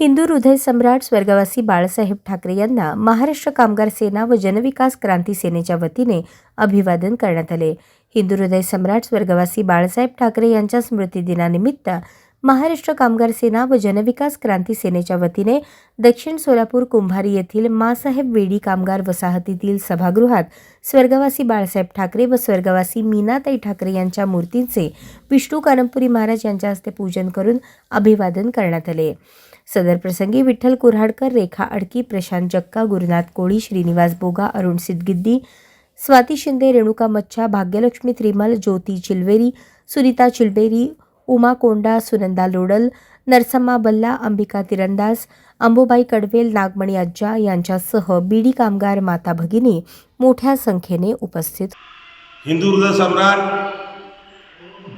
हिंदू हृदय सम्राट स्वर्गवासी बाळासाहेब ठाकरे यांना महाराष्ट्र कामगार सेना व जनविकास क्रांती सेनेच्या वतीने अभिवादन करण्यात आले. हिंदू हृदय सम्राट स्वर्गवासी बाळासाहेब ठाकरे यांच्या स्मृतिदिनानिमित्त महाराष्ट्र कामगार सेना व जनविकास क्रांती सेनेच्या वतीने दक्षिण सोलापूर कुंभारी येथील मासाहेब वेडी कामगार वसाहतीतील सभागृहात स्वर्गवासी बाळासाहेब ठाकरे व स्वर्गवासी मीनाताई ठाकरे यांच्या मूर्तींचे विष्णू कानमपुरी महाराज यांच्या हस्ते पूजन करून अभिवादन करण्यात आले. सदर प्रसंगी विठ्ठल कुऱ्हाडकर रेखा अडकी प्रशांत जक्का गुरुनाथ कोळी श्रीनिवास बोगा अरुण सिद्धगिद्दी स्वाती शिंदे रेणुका मच्छा भाग्यलक्ष्मी त्रिमल ज्योती चिलवेरी सुनीता चिलबेरी उमा कोंडा सुनंदा लोडल नरसम्मा बल्ला अंबिका तिरंदाज अंबुबाई कडवेल नागमणी अज्जा यांच्यासह बीडी कामगार माता भगिनी मोठ्या संख्येने उपस्थित हिंदू हृदय सम्राट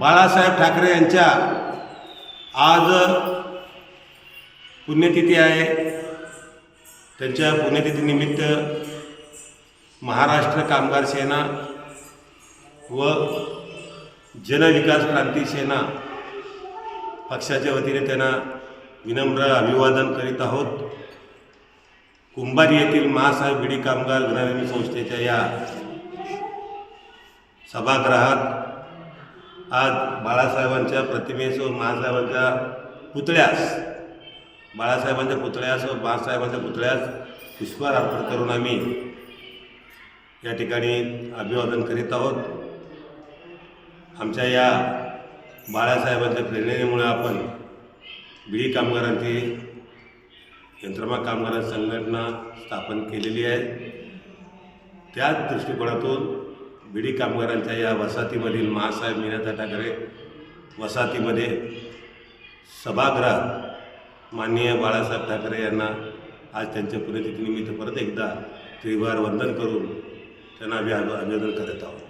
बाळासाहेब ठाकरे यांच्या आज पुण्यतिथी आहे त्यांच्या पुण्यतिथीनिमित्त महाराष्ट्र कामगार सेना व जनविकास क्रांती सेना पक्षाच्या वतीने त्यांना विनम्र अभिवादन करीत आहोत. कुंभारी येथील महासाहेब बिडी कामगार गृहनिर्माण संस्थेच्या या सभागृहात आज बाळासाहेबांच्या प्रतिमेस व महासाहेबांच्या पुतळ्यास बाळासाहेबांच्या पुतळ्यास व बाळासाहेबांच्या पुतळ्यास पुष्पहार अर्पण करून आम्ही या ठिकाणी अभिवादन करीत आहोत. आमच्या या बाळासाहेबांच्या प्रेरणेमुळे आपण बिडी कामगारांची यंत्रमा कामगार संघटना स्थापन केलेली आहे. त्याच दृष्टिकोनातून बिडी कामगारांच्या या वसाहतीमधील महासाहेब मीनाता ठाकरे वसाहतीमध्ये सभागृहात माननीय बाळासाहेब ठाकरे यांना आज त्यांच्या पुण्यतिथीनिमित्त परत एकदा त्रिवार वंदन करून त्यांना आम्ही अभि- अभिवादन करत आहोत.